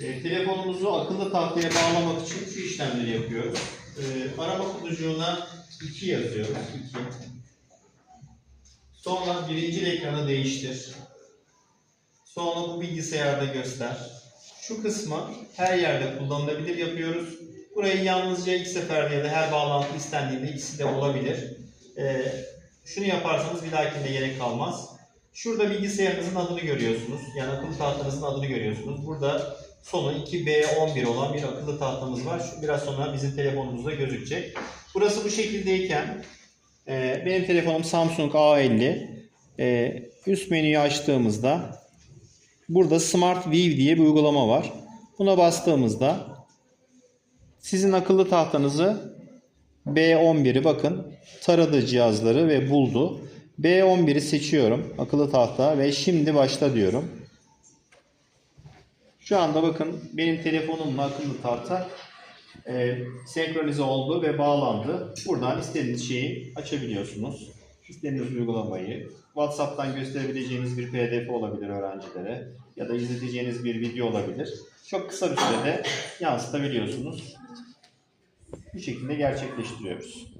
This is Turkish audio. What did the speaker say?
E, telefonumuzu akıllı tahtaya bağlamak için şu işlemleri yapıyoruz. E, arama kutucuğuna 2 yazıyoruz. 2. Sonra birinci ekranı değiştir. Sonra bu bilgisayarda göster. Şu kısmı her yerde kullanılabilir yapıyoruz. Burayı yalnızca ilk seferde ya da her bağlantı istendiğinde ikisi de olabilir. Ee, şunu yaparsanız bir dahakinde gerek kalmaz. Şurada bilgisayarınızın adını görüyorsunuz. Yani akıllı tahtanızın adını görüyorsunuz. Burada sonu 2B11 olan bir akıllı tahtamız var. Şu biraz sonra bizim telefonumuzda gözükecek. Burası bu şekildeyken e, benim telefonum Samsung A50. E, üst menüyü açtığımızda burada Smart View diye bir uygulama var. Buna bastığımızda sizin akıllı tahtanızı B11'i bakın taradı cihazları ve buldu. B11'i seçiyorum akıllı tahta ve şimdi başla diyorum. Şu anda bakın benim telefonumla akıllı tahta e, senkronize oldu ve bağlandı. Buradan istediğiniz şeyi açabiliyorsunuz. İstediğiniz uygulamayı. WhatsApp'tan gösterebileceğiniz bir PDF olabilir öğrencilere ya da izleteceğiniz bir video olabilir. Çok kısa bir sürede yansıtabiliyorsunuz. Bu şekilde gerçekleştiriyoruz.